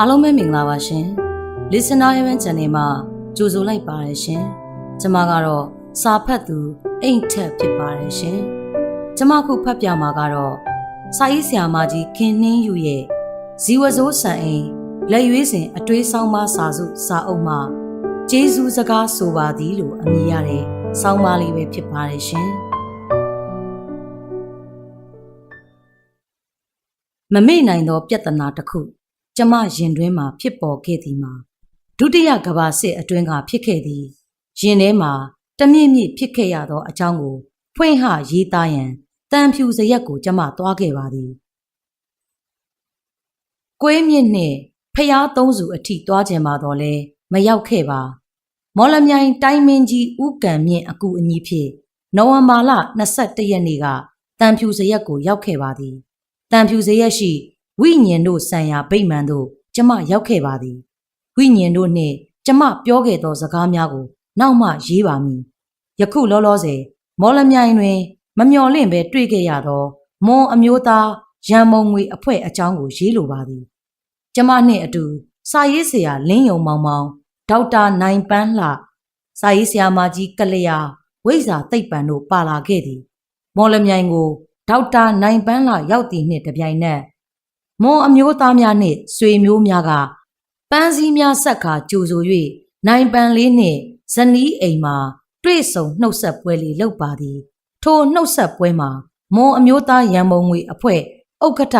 အားလုံးပဲမင်္ဂလာပါရှင် Listener Event Channel မှာကြိုဆိုလိုက်ပါတယ်ရှင်ကျွန်မကတော့စာဖတ်သူအိမ်ထက်ဖြစ်ပါတယ်ရှင်ကျွန်မခုဖတ်ပြမှာကတော့စာရေးဆရာမကြီးခင်နှင်းယူရဲ့ဇီဝစိုးဆန်အိမ်လက်ရွေးစဉ်အတွေးဆောင်မစာစုစာအုပ်မှာကျေးဇူးစကားဆိုပါသည်လို့အမည်ရတဲ့ဆောင်းပါးလေးပဲဖြစ်ပါတယ်ရှင်မမေ့နိုင်သောပြဿနာတစ်ခု ကျမရင်တွင်းမှာဖြစ်ပေါ်ခဲ့သည်မှာဒုတိယကမ္ဘာစစ်အတွင်းကဖြစ်ခဲ့သည်ရင်ထဲမှာတမြင့်မြင့်ဖြစ်ခဲ့ရသောအကြောင်းကိုဖွင့်ဟရေးသားရန်တန်ဖြူစရက်ကိုကျမသွားခဲ့ပါသည်ကွေးမြင့်နှင့်ဖျားသုံးစုအထိသွားကြမှာတော့လဲမရောက်ခဲ့ပါ မော်လမြိုင်တိုင်းမင်းကြီးဦးကံမြင့်အကူအညီဖြင့်နိုဝင်ဘာလ22ရက်နေ့ကတန်ဖြူစရက်ကိုရောက်ခဲ့ပါသည်တန်ဖြူစရက်ရှိ ဝိညာဉ်တို့ဆံရဗိမာန်တို့ကျမရောက်ခဲ့ပါသည်ဝိညာဉ်တို့နှင့်ကျမပြောခဲ့သောစကားများကို နောက်မှရေးပါမည်ယခုလောလောဆယ်မော်လမြိုင်တွင် မမျော်လင့်ပဲတွေ့ခဲ့ရသောမွန်အမျိုးသားရန်မုံငွေအဖွဲ့အကြောင်းကိုရေးလိုပါသည်ကျမနှင့်အတူ စာရေးဆရာလင်းယုံမောင်မောင်ဒေါက်တာနိုင်ပန်းလှစာရေးဆရာမကြီးကလျာဝိဇ္ဇာသိပ္ပံတို့ပါလာခဲ့သည် မော်လမြိုင်ကိုဒေါက်တာနိုင်ပန်းလှရောက်သည်နှင့်တပြိုင်နက် မွန်အမျိုးသားများနှင့်ဆွေမျိုးများကပန်းစည်းများဆက်ခါကြိုဆို၍နိုင်ပန်းလေးနှင့်ဇနီးအိမ်မှာတွေ့ဆုံနှုတ်ဆက်ပွဲလေးလုပ်ပါသည် ထိုနှုတ်ဆက်ပွဲမှာမွန်အမျိုးသားရန်ပုံငွေအဖွဲ့ဥက္ကဋ္ဌ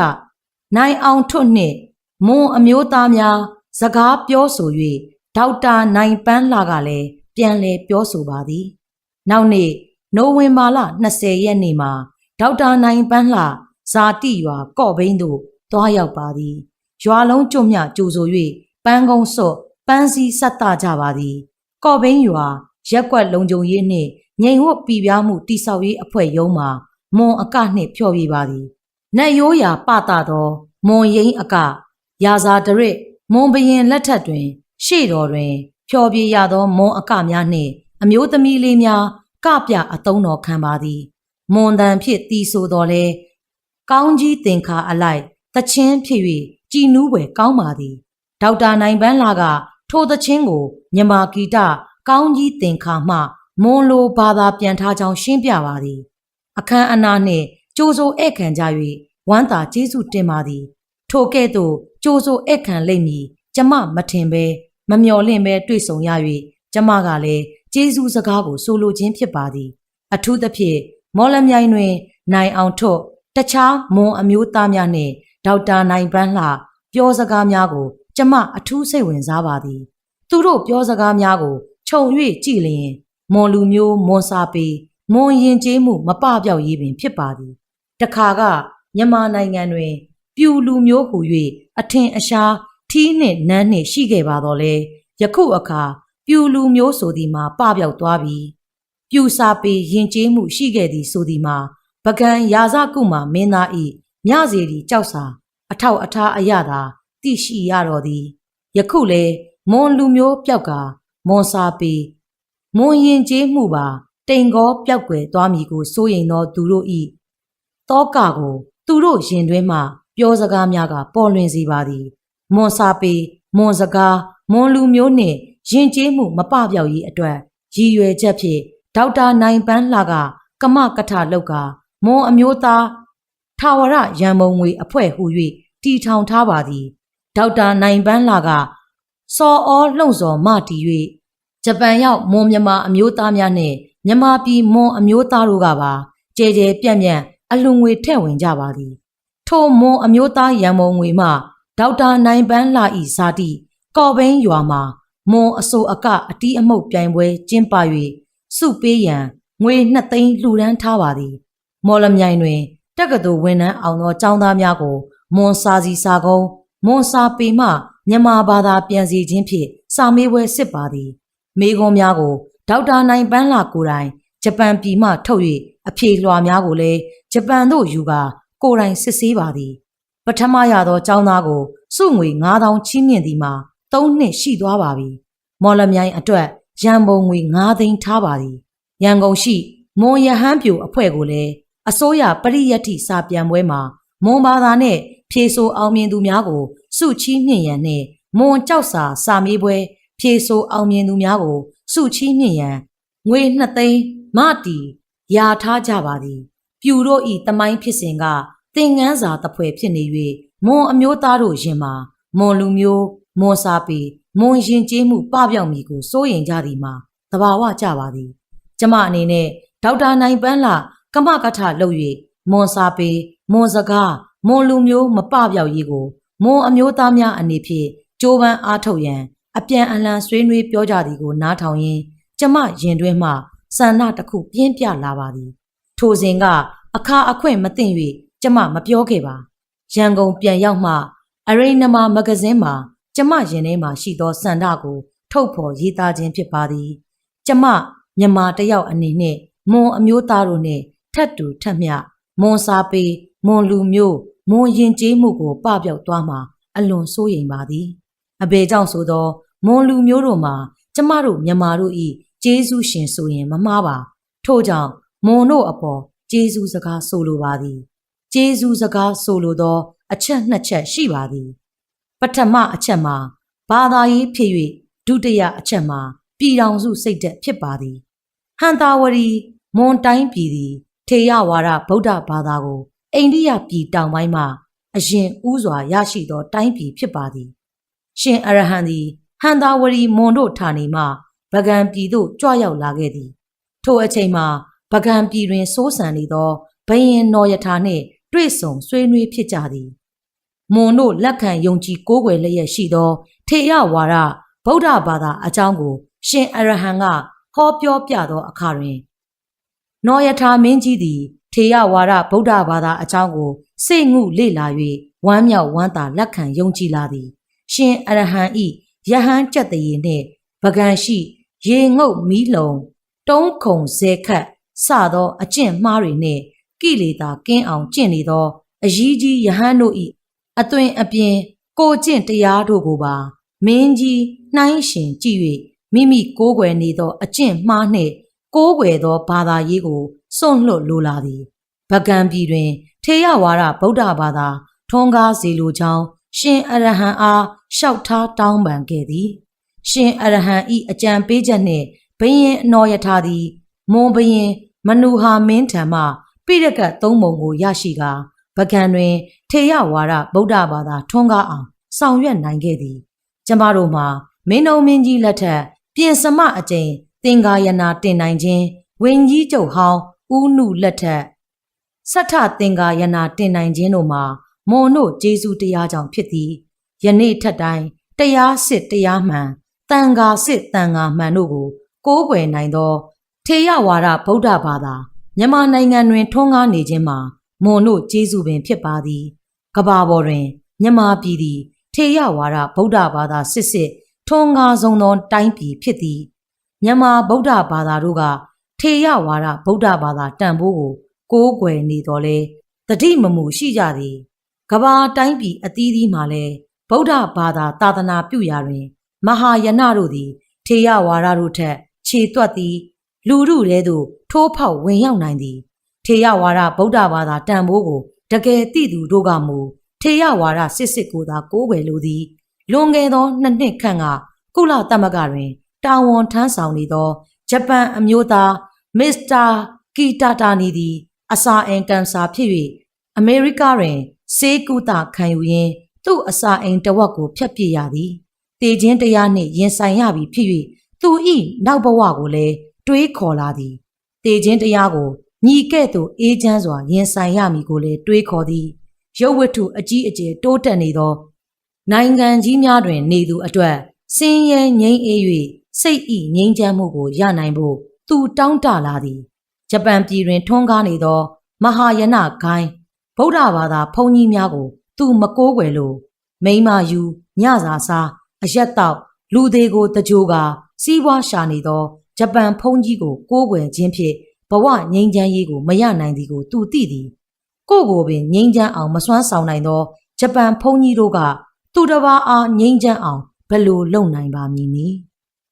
နိုင်အောင်ထွတ်နှင့်မွန်အမျိုးသားများစကားပြောဆို၍ဒေါက်တာနိုင်ပန်းလာကလည်းပြန်လည်ပြောဆိုပါသည် နောက်နေ့နိုဝင်ဘာလ20ရက်နေ့မှာဒေါက်တာနိုင်ပန်းလှဇာတိရွာကော့ဘိန်းသို့ တွားရောက်ပါသည်ရွာလုံးကျွတ်မြကြိုဆို၍ပန်းကုန်းစော့ပန်းစည်းဆက်တကြပါသည် ကော့ဘိန်းရွာရက်ကွက်လုံခြုံရေးနှင့်ငိန်ဝတ်ပြည်ပြားမှုတိဆောက်ရေးအဖွဲ့ရုံးမှာမွန်အကနှင့်ဖျော်ပြပါသည်နတ်ရိုးရာပတာသောမွန်ရင်အကရာဇာတရစ်မွန်ဘရင်လက်ထက်တွင် ရှေ့တော်တွင်ဖျော်ပြရသောမွန်အကများနှင့် အမျိုးသမီးလေးများကပြအတုံးတော်ခံပါသည် မွန်တန်ဖြစ်တီဆိုတော်လဲကောင်းကြီးတင်ခါအလိုက် တချင်းဖြစ်၍ကြည်နူးွယ်ကောင်းပါသည်ဒေါက်တာနိုင်ပန်းလာက ထိုတချင်းကိုမြမာဂီတကောင်းကြီးတင်ခါမှမွန်လိုဘာသာပြန်ထားကြောင်းရှင်းပြပါသည်အခမ်းအနားနှင့်ကြိုးစိုးဧည့်ခံကြ၍ဝမ်းသာကျေးဇူးတင်ပါသည် ထိုကဲ့သို့ကြိုးစိုးဧည့်ခံလိမ့်မည်ကျမမထင်ပဲမမျော်လင့်ပဲတွေ့ဆုံရ၍ကျမကလည်းကျေးဇူးစကားကိုဆိုလိုခြင်းဖြစ်ပါသည် အထူးသဖြင့်မော်လမြိုင်တွင် နိုင်အောင်ထွတ်တခြားမွန်အမျိုးသားများနှင့် ဒေါက်တာနိုင်ပန်းလှပြောစကားများကို ကျမအထူးစိတ်ဝင်စားပါသည် သူတို့ပြောစကားများကိုခြုံ၍ကြည်လျင်မွန်လူမျိုးမွန်စာပေမွန်ရင်ကျေးမှုမပပြောက်ရေးပင်ဖြစ်ပါသည်တခါကမြန်မာနိုင်ငံတွင် ပြူလူမျိုးဟူ၍အထင်အရှားထီးနှင့်နန်းနှင့်ရှိခဲ့ပါတော့လေယခုအခါပြူလူမျိုးဆိုသည်မှာပပျောက်သွားပြီပြူစာပေရင်ကျေးမှုရှိခဲ့သည်ဆိုသည်မှာပကံရာဇကုမာမင်းသားဤမြစီဒီကြောက်စာ အထောက်အထားအရသာသိရှိရတော်သည်ယခုလေမွန်လူမျိုးပျောက်ကမွန်စာပေမွန်ရင်ကျေးမှုပါတိမ်ကောပျောက်ွယ်သွားမည်ကိုစိုးရိမ်သောသူတို့ဤတောကကို သူတို့ရင်တွင်းမှ ပြောစကားများကပေါ်လွင်စေပါသည်မွန်စာပေမွန်စကားမွန်လူမျိုးနှင့်ယဉ်ကျေးမှုမပပြောက်ရေးအတွက်ရည်ရွယ်ချက်ဖြင့်ဒေါက်တာနိုင်ပန်းလှက ကမကထလောက်ကမွန်အမျိုးသား ထာဝရရန်မုံငွေအဖွဲ့ဟူ၍တီထောင်ထားပါသည်ဒေါက်တာနိုင်ပန်းလှကစော်ဩလှုံ့ဆော်မတီ၍ဂျပန်ရောက်မွန်မြန်မာအမျိုးသားများနှင့်မြန်မာပြည်မွန်အမျိုးသားတို့ကပါကြဲကြဲပြန့်ပြန့်အလှငွေထည့်ဝင်ကြပါသည်ထိုမွန်အမျိုးသားရန်မုံငွေမှဒေါက်တာနိုင်ပန်းလှဤဇာတိကော်ဘိန်းရွာမှာမွန်အစိုးအကအတီးအမှုတ်ပြိုင်ပွဲကျင်းပ၍စုပေးရန်ငွေ2သိန်းလှူဒန်းထားပါသည် မော်လမြိုင်တွင် တက္ကသိုလ်ဝန်ထမ်းအောင်သောကျောင်းသားများကိုမွန်စာစီစာကုန်းမွန်စာပေမှမြန်မာဘာသာပြန်စီခြင်းဖြင့်စာမေးပွဲစစ်ပါသည်မေခွန်းများကိုဒေါက်တာနိုင်ပန်းလာကိုယ်တိုင်ဂျပန်ပြည်မှထုတ်၍အဖြေလွှာများကိုလည်းဂျပန်သို့ယူကာကိုယ်တိုင်စစ်ဆေးပါသည် ပထမရသောကျောင်းသားကိုစုငွေ9000ချီးမြှင့်သည်မှာ3နှစ်ရှိသွားပါပြီမော်လမြိုင်အတွက်ရန်ပုံငွေ9သိန်းထားပါသည်ရန်ကုန်ရှိမွန်ရဟန်းပြိုအဖွဲ့ကိုလည်း အစိုးရပရိယတ်တိစာပြန်ပွဲမှာမွန်ဘာသာနဲ့ဖြေဆိုအောင်မြင်သူများကိုစုချီးမြှင့်ရန်နှင့်မွန်ကြောက်စာစာမေးပွဲ ဖြေဆိုအောင်မြင်သူများကိုစုချီးမြှင့်ရန်ငွေ2သိန်းမတီယာထားကြပါသည် ပြူတို့ဤတမိုင်းဖြစ်စဉ်ကသင်ငန်းစာတစ်ဖွဲ့ဖြစ်နေ၍မွန်အမျိုးသားတို့ရင်မှာမွန်လူမျိုးမွန်စာပေမွန်ရင်ကျေးမှုပပျောက်မည်ကိုစိုးရင်ကြသည်မှာတဘာဝကြပါသည် ကျမအနေနဲ့ဒေါက်တာနိုင်ပန်းလာ ကမကထလုပ်၍မွန်စာပေမွန်စကားမွန်လူမျိုးမပပျောက်ရေးကိုမွန်အမျိုးသားများအနေဖြင့်ကြိုးပမ်းအားထုတ်ရန် အပြန်အလှန်ဆွေးနွေးပြောကြသည်ကိုနားထောင်ရင်းကျမရင်တွင်မှဆန္ဒတစ်ခုပြင်းပြလာပါသည် ထိုစဉ်ကအခါအခွင့်မသိ၍ကျမမပြောခဲ့ပါရန်ကုန်ပြန်ရောက်မှအရိနမမဂဇင်းမှာကျမရင်ထဲမှာရှိသောစန္ဒကိုထုတ်ဖော်ရေးသားခြင်းဖြစ်ပါသည် ကျမမြန်မာတစ်ယောက်အနေနဲ့မွန်အမျိုးသားတို့နဲ့ ထပ်တူထပ်မျှမွန်စာပေမွန်လူမျိုးမွန်ရင်ကျေးမှုကိုပပျောက်သွားမှာအလွန်စိုးရိမ်ပါသည်အဘေကြောင့်ဆိုသောမွန်လူမျိုးတို့မှာကျမတို့မြန်မာတို့ဤကျေးဇူးရှင်ဆိုရင်မမှားပါထို့ကြောင့်မွန်တို့အပေါ်ကျေးဇူးစကားဆိုလိုပါသည်ကျေးဇူးစကားဆိုလိုသော အချက်နှစ်ချက်ရှိပါသည်ပထမအချက်မှာဘာသာရေးဖြစ်၍ဒုတိယအချက်မှာပြည်တော်စုစိတ်သက်ဖြစ်ပါသည်ဟန်တာဝရီမွန်တိုင်းပြည်သည် ထေရဝါဒဗုဒ္ဓဘာသာကိုအိန္ဒိယပြည်တောင်ပိုင်းမှအရင်ဥစွာရရှိသော တိုင်းပြည်ဖြစ်ပါသည် ရှင်အရဟံသည်ဟန်တာဝရီမွန်တို့ဌာနေမှဗကံပြည်သို့ကြွရောက်လာခဲ့သည်ထိုအချိန်မှာဗကံပြည်တွင်စိုးစံနေသောဘယင်နော်ယထာနှင့်တွေ့ဆုံဆွေးနွေးဖြစ်ကြသည်မွန်တို့လက်ခံယုံကြည်ကိုးကွယ်လျက်ရှိသော ထေရဝါဒဗုဒ္ဓဘာသာအကြောင်းကို ရှင်အရဟံကဟောပြောပြသောအခါတွင် နော်ယထာမင်းကြီးသည်ထေရဝါဒဗုဒ္ဓဘာသာအကြောင်းကိုစိတ်ငုလေ့လာ၍ဝမ်းမြောက်ဝမ်းသာလက်ခံယုံကြည်လာသည် ရှင်အရဟံဤယဟန်ကြက်တရေနှင့်ပကံရှိ ရေငုတ်မီးလုံးတုံးခုံဇဲခတ်စသောအကျင့်မှားတွေနှင့်ကိလေသာကင်းအောင်ကျင့်နေသောအကြီးကြီးယဟန်တို့ဤအသွင်အပြင် ကိုကျင့်တရားတို့ကိုပါမင်းကြီးနှိုင်းရှင်ကြည့်၍မိမိကိုးကွယ်နေသောအကျင့်မှားနှင့် ကိုးကွယ်သောဘာသာရေးကိုစွန့်လွတ်လိုလာသည်ဗကံပြည်တွင် ထေရဝါဒဗုဒ္ဓဘာသာထွန်းကားစေလိုကြောင်းရှင်အရဟံအားလျှောက်ထားတောင်းပန်ခဲ့သည် ရှင်အရဟံဤအကြံပေးချက်နှင့်ဘယင်အနော်ယထာသည်မွန်ဘယင် မနူဟာမင်းထံမှပိရကတ်သုံးပုံကိုရရှိကာဗကံတွင် ထေရဝါဒဗုဒ္ဓဘာသာထွန်းကားအောင်ဆောင်ရွက်နိုင်ခဲ့သည် ကျမတို့မှာမင်းတော်မင်းကြီးလက်ထက်ပြင်စမအကျိန် သင်္ကာယနာတင်နိုင်ခြင်းဝင်းကြီးကျုပ်ဟောင်းဦးနုလက်ထက်စထသင်္ကာယနာတင်နိုင်ခြင်းတို့မှာမွန်တို့ကျေးဇူးတရားကြောင့်ဖြစ်သည်ယနေ့ထက်တိုင်းတရားစစ်တရားမှန်တန်ဃာစစ်တန်ဃာမှန်တို့ကိုကိုးကွယ်နိုင်သော ထေရဝါဒဗုဒ္ဓဘာသာမြန်မာနိုင်ငံတွင်ထွန်းကားနေခြင်းမှာမွန်တို့ကျေးဇူးပင်ဖြစ်ပါသည်ကဘာပေါ်တွင်မြန်မာပြည်သည်ထေရဝါဒဗုဒ္ဓဘာသာစစ်စစ်ထွန်းကားဆုံးသောတိုင်းပြည်ဖြစ်သည် မြန်မာဗုဒ္ဓဘာသာတို့ကထေရဝါဒဗုဒ္ဓဘာသာတန်ဖိုးကို ကိုးကွယ်နေတော်လဲတတိမမူရှိကြသည်ကဘာတိုင်းပြည်အသီးသီးမှာလဲဗုဒ္ဓဘာသာသာသနာပြုရာတွင် မဟာယနတို့သည် ထေရဝါဒတို့ထက် ခြေတွက်သည် လူတို့တဲသို့ထိုးဖောက်ဝင်ရောက်နိုင်သည်ထေရဝါဒဗုဒ္ဓဘာသာတန်ဖိုးကိုတကယ်သိသူတို့ကမူထေရဝါဒစစ်စစ်ကိုသာကိုးကွယ်လိုသည် လွန်ခဲ့သောနှစ်နှစ်ခန့်ကကုလသမဂ္ဂတွင် တာဝန်ထမ်းဆောင်နေသောဂျပန်အမျိုးသားမစ္စတာကီတာတာနီသည် အစာအိမ်ကန်ဆာဖြစ်၍အမေရိကတွင်ဆေးကုသခံယူရင်းသူ့အစာအိမ်တစ်ဝက်ကိုဖျက်ပစ်ရသည်။တေခြင်းတရားနှင့်ရင်ဆိုင်ရပြီဖြစ်၍သူ၏နောက်ဘဝကိုလည်းတွေးခေါ်လာသည်။တေခြင်းတရားကိုညီကဲ့သို့အေးချမ်းစွာရင်ဆိုင်ရမည်ကိုလည်းတွေးခေါ်သည်။ရုပ်ဝတ္ထုအကြီးအကျယ်တိုးတက်နေသောနိုင်ငံကြီးများတွင်နေသူအတွက်စင်းရဲငြိမ်းအေး၍ စိတ်ဤငြိမ်းချမ်းမှုကိုရနိုင်ဖို့သူတောင်းတလာသည်ဂျပန်ပြည်တွင်ထွန်းကားနေသော မဟာယနဂိုင်းဗုဒ္ဓဘာသာဘုန်းကြီးများကို သူမကိုးကွယ်လို့မိမယူညစာစားအရက်တောက်လူသေးကိုတကြိုကစီးပွားရှာနေသောဂျပန်ဘုန်းကြီးကိုကိုးကွယ်ခြင်းဖြင့်ဘဝငြိမ်းချမ်းရေးကိုမရနိုင်သည်ကိုသူသိသည်ကိုကိုပင်ငြိမ်းချမ်းအောင်မစွမ်းဆောင်နိုင်သောဂျပန်ဘုန်းကြီးတို့ကသူတစ်ပါးအားငြိမ်းချမ်းအောင်ဘယ်လိုလုပ်နိုင်ပါမည်နည်း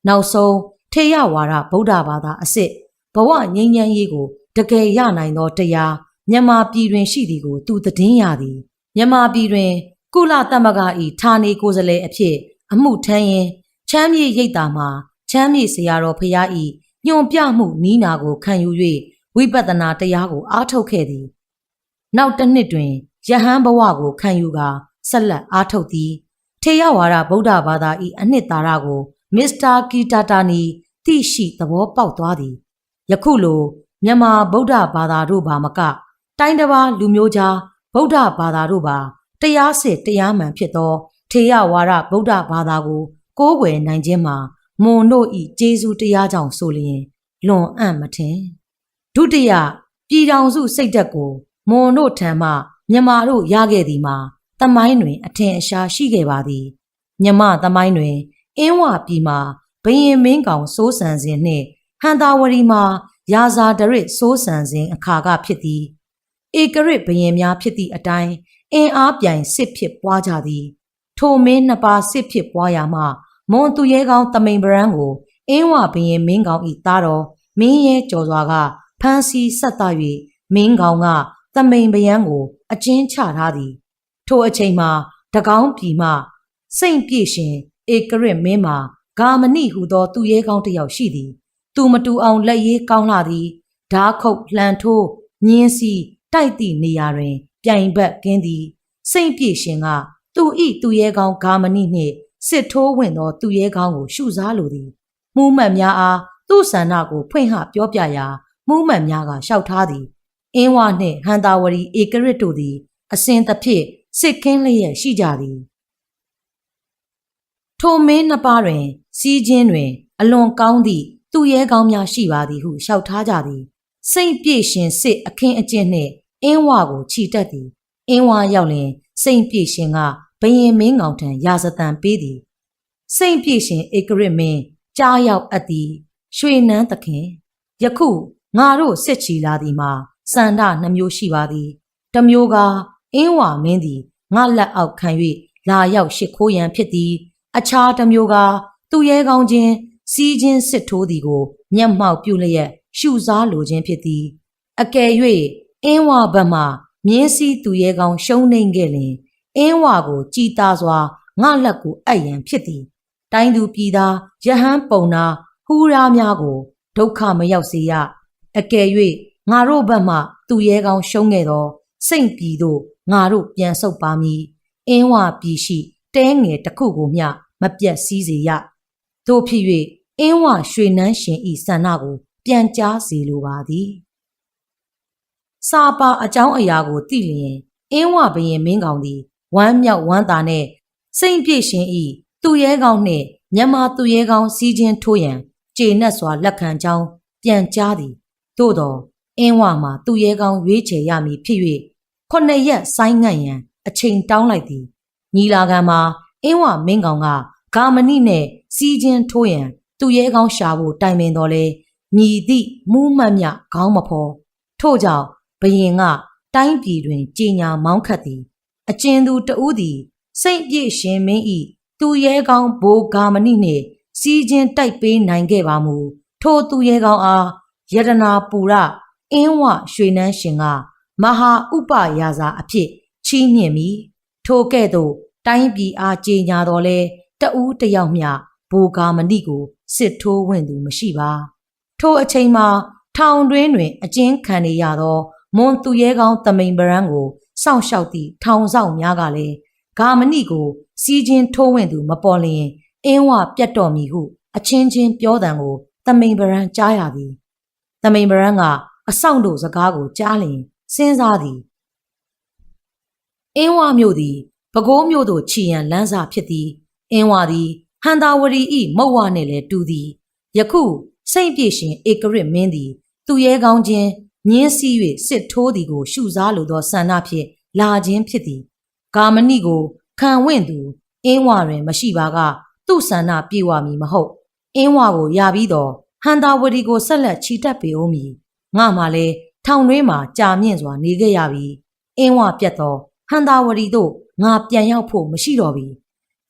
နောက်ဆုံးထေရဝါဒဗုဒ္ဓဘာသာအစ်စ်ဘဝငြိမ်းချမ်းရေးကိုတကယ်ရနိုင်သောတရားမြန်မာပြည်တွင်ရှိသည်ကိုသူသတင်းရသည်မြန်မာပြည်တွင် ကုလသမဂ္ဂ၏ဌာနေကိုယ်စားလှယ်အဖြစ် အမှုထမ်းရင်းချမ်းမြေရိပ်တာမှာချမ်းမြေဆရာတော်ဖရာ၏ညွန်ပြမှုနီးနာကိုခံယူ၍ဝိပဿနာတရားကိုအားထုတ်ခဲ့သည် နောက်တစ်နှစ်တွင်ယဟန်ဘဝကိုခံယူကာဆက်လက်အားထုတ်သည်ထေရဝါဒဗုဒ္ဓဘာသာ၏အနှစ်သာရကို မစ္စတာကီတာတာနီသိရှိသဘောပေါက်သွားသည်ယခုလိုမြန်မာဗုဒ္ဓဘာသာတို့ဘာမက တိုင်းတစ်ပါးလူမျိုးကြားဗုဒ္ဓဘာသာတို့ပါတရားစစ်တရားမှန်ဖြစ်သောထေရဝါဒဗုဒ္ဓဘာသာကို ကိုးကွယ်နိုင်ခြင်းမှာမွန်တို့ဤကျေးဇူးတရားကြောင့်ဆိုလျင်လွန်အံ့မထင်ဒုတိယပြည်ထောင်စုစိတ်ဓာတ်ကိုမွန်တို့ထံမှမြန်မာတို့ရခဲ့သည်မှာတမိုင်းတွင် အထင်အရှားရှိခဲ့ပါသည်မြမတမိုင်းတွင် အင်းဝပြည်မှာဘရင်မင်းကောင်စိုးစံစဉ်နှင့်ဟန်တာဝရီမှာရာဇာဒရစ်စိုးစံစဉ်အခါကဖြစ်သည်ဧကရစ်ဘရင်များဖြစ်သည့်အတိုင်းအင်အားပြိုင်စစ်ဖြစ်ပွားကြသည် ထိုမင်းနှစ်ပါးစစ်ဖြစ်ပွားရာမှမွန်သူရဲကောင်းတမိန်ပရန်ကိုအင်းဝဘရင်မင်းကောင်ဤသားတော်မင်းရဲကျော်စွာကဖမ်းဆီးဆက်သ၍မင်းကောင်ကတမိန်ပရန်ကို အကျဉ်းချထားသည် ထိုအချိန်မှာတကောင်းပြည်မှစိန့်ပြည့်ရှင် ဧကရစ်မင်းမှာဂါမဏိဟူသောသူရဲကောင်းတစ်ယောက်ရှိသည်သူမတူအောင်လက်ရေးကောင်းလာသည်ဓာခုတ်လှန်ထိုးညင်းစီတိုက်သည့်နေရာတွင် ပြိုင်ဘက်ကင်းသည်စိန့်ပြည့်ရှင်ကသူဤသူရဲကောင်းဂါမဏိနှင့်စစ်ထိုးဝင်သောသူရဲကောင်းကိုရှုစားလိုသည်မှုမှတ်များအားသူ့ဆန္ဒကိုဖွင့်ဟပြောပြရာမှုမှတ်များကလျှောက်ထားသည်အင်းဝနှင့်ဟန်တာဝရီဧကရစ်တို့သည် အစဉ်သဖြင့်စစ်ကင်းလျက်ရှိကြသည် ထိုမင်းနှစ်ပါးတွင် စီးခြင်းတွင် အလွန်ကောင်းသည့်သူရဲကောင်းများရှိပါသည်ဟုလျှောက်ထားကြသည်စိတ်ပြည့်ရှင်စစ်အခင်းအကျင်းနှင့်အင်းဝကိုခြိတက်သည်အင်းဝရောက်လင်စိတ်ပြည့်ရှင်ကဘယင်မင်းကောင်ထံရာဇသံပေးသည်စိတ်ပြည့်ရှင်ဧကရစ်မင်းကြားရောက်အပ်သည်ရွှေနန်းသခင်ယခုငါတို့စစ်ချီလာသည်မှာစန္ဒနှမျိုးရှိပါသည်တစ်မျိုးကအင်းဝမင်းသည်ငါလက်အောက်ခံ၍လာရောက်ရှ िख ိုးရန်ဖြစ်သည် အခြားတစ်မျိုးကသူရဲကောင်းခြင်းစီးခြင်းစစ်ထိုးသည်ကို မျက်မှောက်ပြုလျက်ရှုစားလိုခြင်းဖြစ်သည်အကယ်၍အင်းဝဘက်မှမြင်းစည်းသူရဲကောင်းရှုံးနှိမ့်ခဲ့လျင်အင်းဝကိုကြည်တာစွာငါလက်ကိုအပ်ရန်ဖြစ်သည် တိုင်းသူပြည်သားယဟန်ပုံနာဟူရာများကိုဒုက္ခမရောက်စေရအကယ်၍ငါတို့ဘက်မှသူရဲကောင်းရှုံးခဲ့သောစိတ်ပြည်သို့ငါတို့ပြန်ဆုတ်ပါမည်အင်းဝပြည်ရှိတဲငယ်တစ်ခုကိုမျှ မပြတ်စည်းစေရတို့ဖြစ်၍အင်းဝရွှေနန်းရှင်ဤဆန္ဒကို ပြန်ကြားစေလိုပါသည်စာပါအကြောင်းအရာကိုသိလျင်အင်းဝဘရင်မင်းကောင်သည်ဝမ်းမြောက်ဝမ်းသာနှင့်စိတ်ပြည့်ရှင်ဤသူရဲကောင်းနှင့်မြန်မာသူရဲကောင်းစီးခြင်းထိုးရန်ကျေနပ်စွာလက်ခံကြောင်းပြန်ကြားသည်သို့တော်အင်းဝမှာသူရဲကောင်းရွေးချယ်ရမည်ဖြစ်၍ခုနှစ်ရက်ဆိုင်းငံ့ရန်အချိန်တောင်းလိုက်သည်ညီလာခံမှာ အင်းဝမင်းကောင်ကဂါမဏိနဲ့စီးခြင်းထိုးရန်သူရဲကောင်းရှာဖို့တိုင်ပင်တော်လဲမြည်သည့်မူးမှတ်မြခေါင်းမဖော်ထို့ကြောင့်ဘယင်ကတိုင်းပြည်တွင်ကြီးညာမောင်းခတ်သည်အကျဉ်သူတဦးသည်စိတ်ပြည့်ရှင်မင်းဤသူရဲကောင်းဘိုးဂါမဏိနှင့်စီးခြင်းတိုက်ပေးနိုင်ခဲ့ပါမူထိုသူရဲကောင်းအားယတနာပူရအင်းဝရွှေနန်းရှင်ကမဟာဥပယာဇာအဖြစ်ချီးမြှင့်မိထိုကဲ့သို့ တိုင်းပြည်အားကြီးညာတော်လဲတဦးတယောက်မျှဘိုဂါမဏိကိုစစ်ထိုးဝင်သူမရှိပါထိုအချိန်မှာထောင်တွင်းတွင်အကျဉ်းခံနေရသောမွန်သူရဲကောင်းတမိန်ပရန်ကိုစောင့်ရှောက်သည့်ထောင်ဆောင်များကလည်းဂါမဏိကိုစီးချင်းထိုးဝင်သူမပေါ်လျင်အင်းဝပြတ်တော်မူဟု အချင်းချင်းပြောတံကိုတမိန်ပရန်ကြားရသည်တမိန်ပရန်ကအဆောင်တို့စကားကိုကြားလျင်စဉ်းစားသည်အင်းဝမြို့သည် ပဲခူးမြို့သို့ခြီရန်လမ်းစာဖြစ်သည်အင်းဝသည်ဟန်တာဝရီဤမုတ်ဝနှင့်လည်းတူသည်ယခုစိတ်ပြည့်ရှင်ဧကရစ်မင်းသည်သူရဲကောင်းချင်းညင်းစည်း၍စစ်ထိုးသည်ကိုရှုစားလိုသောဆန္ဒဖြင့်လာခြင်းဖြစ်သည်ဂါမဏိကိုခံဝင့်သူအင်းဝတွင်မရှိပါကသူ့ဆန္ဒပြေဝမည်မဟုတ်အင်းဝကိုရပြီးတော့ဟန်တာဝရီကိုဆက်လက်ချီတက်ပေဦးမည်ငါမှလည်းထောင်တွင်းမှာကြာမြင့်စွာနေခဲ့ရပြီအင်းဝပြတ်တော့ဟန်တာဝရီတို့ ငါပြန်ရောက်ဖို့မရှိတော့ပြီ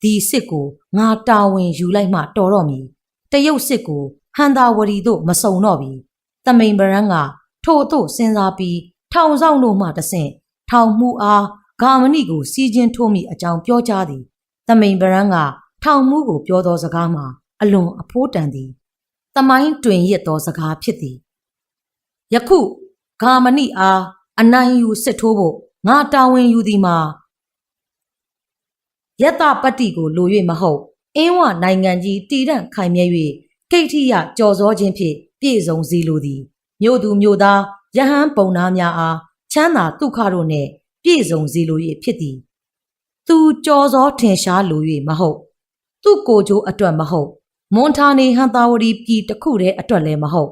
ဒီစစ်ကိုငါတာဝန်ယူလိုက်မှတော်တော့မည်တရုတ်စစ်ကိုဟန်တာဝရီတို့မစုံတော့ပြီတမိန်ပရန်ကထို့သို့စဉ်းစားပြီးထောင်ဆောင်တို့မှတဆင့်ထောင်မှုအားဂါမဏိကိုစီးချင်းထိုးမိအကြောင်းပြောကြားသည်တမိန်ပရန်ကထောင်မှုကိုပြောသောစကားမှာအလွန်အဖိုးတန်သည်တမိုင်းတွင်ရစ်သောစကားဖြစ်သည်ယခုဂါမဏိအားအနိုင်ယူစစ်ထိုးဖို့ငါတာဝန်ယူသည်မှာ ယတ္တပတ္တိကိုလို၍မဟုတ်အင်းဝနိုင်ငံကြီးတည်တံ့ခိုင်မြဲ၍ကိဋ္ဌိယကြော်စောခြင်းဖြင့်ပြည့်စုံစေလိုသည်မြို့သူမြို့သားယဟန်ပုံနာများအားချမ်းသာဒုက္ခတို့နှင့်ပြည့်စုံစေလို၍ဖြစ်သည်သူကြော်စောထင်ရှားလို၍မဟုတ်သူ့ကိုယ်ကျိုးအတွက်မဟုတ်မွန်ထာနေဟန်တာဝတီပြည်တစ်ခုတည်းအတွက်လည်းမဟုတ်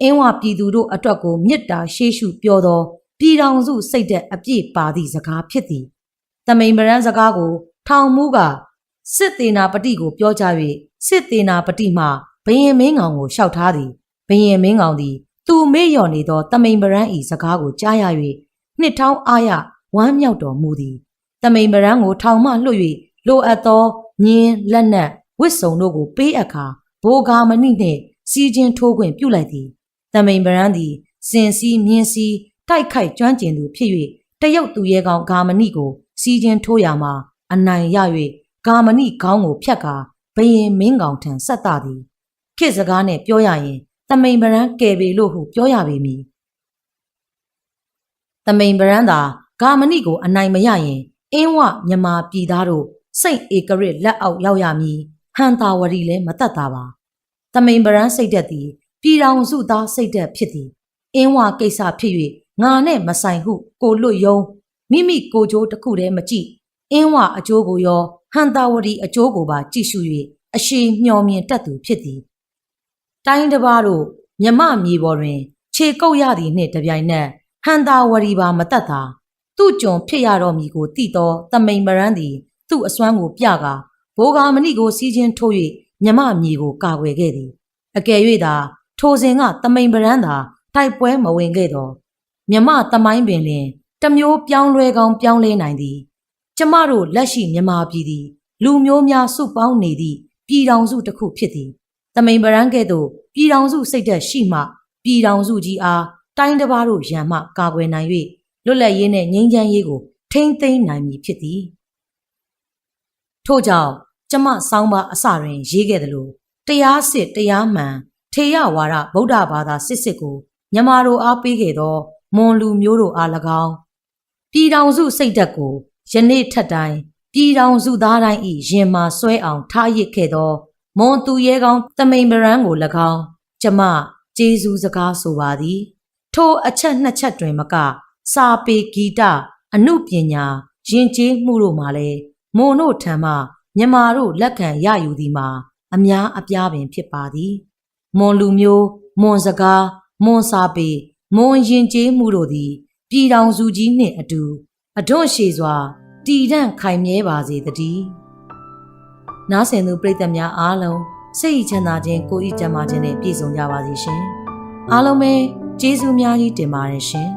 အင်းဝပြည်သူတို့အတွက်ကိုမေတ္တာရှေးရှုပြောသောပြည်တော်စုစိတ်သက်အပြည့်ပါသည့်စကားဖြစ်သည်တမိန်မရန်စကားကို ထောင်မှုကစစ်သေးနာပတိကိုပြောကြား၍စစ်သေးနာပတိမှဘယင်မင်းကောင်ကိုလျှောက်ထားသည်ဘယင်မင်းကောင်သည် သူမေ့လျော်နေသောတမိန်မရန်ဤစကားကိုကြားရ၍နှစ်ထောင်းအားရဝမ်းမြောက်တော်မူသည်တမိန်မရန်ကိုထောင်မှလွှတ်၍လိုအပ်သောညင်းလက်နက်ဝစ်စုံတို့ကိုပေးအခါဘိုးကာမဏိနှင့်စီးချင်းထိုးခွင့်ပြုလိုက်သည်တမိန်မရန်သည်စင်စီမြင်းစီတိုက်ခိုက်ကျွမ်းကျင်သူဖြစ်၍တရုတ်သူရဲကောင်ဂါမဏိကိုစီးချင်းထိုးရမှာ အနိုင်ရ၍ဂါမဏိခေါင်းကိုဖြတ်ကာဘယင်မင်းကောင်ထံဆက်တသည်ခေတ်စကားနဲ့ပြောရရင်တမိန်မရန်ကယ်ပေလို့ဟုပြောရပေမည်တမိန်မရန်သာဂါမဏိကိုအနိုင်မရရင်အင်းဝမြမာပြည်သားတို့စိတ်ဧကရစ်လက်အောက်ရောက်ရမည်ဟန်တာဝရီလည်းမတတ်တာပါတမိန်ပရန်စိတ်သက်သည်ပြည်တော်စုသားစိတ်သက်ဖြစ်သည်အင်းဝကိစ္စဖြစ်၍ငါနဲ့မဆိုင်ဟုကိုလွတ်ယုံမိမိကိုကြိုးတစ်ခုတည်းမကြည့် အင်းဝအကျိုးကိုရောဟန်တာဝရီအကျိုးကိုပါကြည့်ရှု၍အရှိမျှော်မြင်တတ်သူဖြစ်သည်တိုင်းတစ်ပါးတို့မြမမြေပေါ်တွင် ခြေကုပ်ရသည်နှင့်တပြိုင်နက်ဟန်တာဝရီပါမတတ်တာသူ့ကြုံဖြစ်ရတော့မည်ကိုသိသောတမိန်မရန်သည် သူ့အစွမ်းကိုပြကာဘိုးကာမဏိကိုစီးချင်းထိုး၍မြမမြေကိုကာကွယ်ခဲ့သည်အကယ်၍သာထိုစဉ်ကတမိန်ပရန်သာတိုက်ပွဲမဝင်ခဲ့တော့မြမတမိုင်းပင်လင်တမျိုးပြောင်းလဲကောင်းပြောင်းလဲနိုင်သည် ကျမတို့လက်ရှိမြမပြည်သည်လူမျိုးများစုပေါင်းနေသည့်ပြည်တော်စုတစ်ခုဖြစ်သည်တမိန်ပရန်ကဲ့သို့ပြည်တော်စုစိတ်သက်ရှိမှပြည်တော်စုကြီးအားတိုင်းတစ်ပါးတို့ရန်မှကာကွယ်နိုင်၍လွတ်လပ်ရေးနှင့်ငြိမ်းချမ်းရေးကိုထိမ့်သိမ်းနိုင်မည်ဖြစ်သည်ထို့ကြောင့်ကျမဆောင်းပါအစတွင်ရေးခဲ့သလိုတရားစစ်တရားမှန်ထေရဝါဒဗုဒ္ဓဘာသာစစ်စစ်ကိုမြမာတို့အားပေးခဲ့သောမွန်လူမျိုးတို့အား၎င်းပြည်တော်စုစိတ်ဓာတ်ကို ယနေ့ထက်တိုင်းပြည်တော်စုသားတိုင်းဤရင်မာဆွဲအောင်ထားရစ်ခဲ့သောမွန်သူရဲကောင်းတမိန်ပရန်ကို၎င်းကျမကျေးဇူးစကားဆိုပါသည် ထိုအချက်နှစ်ချက်တွင်မက စာပေဂီတအမှုပညာယဉ်ကျေးမှုတို့မှာလည်းမွန်တို့ထံမှမြမာတို့လက်ခံရယူသည်မှာအများအပြားပင်ဖြစ်ပါသည်မွန်လူမျိုးမွန်စကားမွန်စာပေမွန်ရင်ကျေးမှုတို့သည် ပြည်တော်စုကြီးနှင့်အတူ အထွန့်ရှည်စွာတည်တံ့ခိုင်မြဲပါစေတည်းနားဆင်သူပရိသတ်များအားလုံးစိတ်ချမ်းသာခြင်းကိုယ်ဤကျန်းမာခြင်းနဲ့ပြည့်စုံကြပါစေရှင်အားလုံးပဲကျေးဇူးများကြီးတင်ပါတယ်ရှင်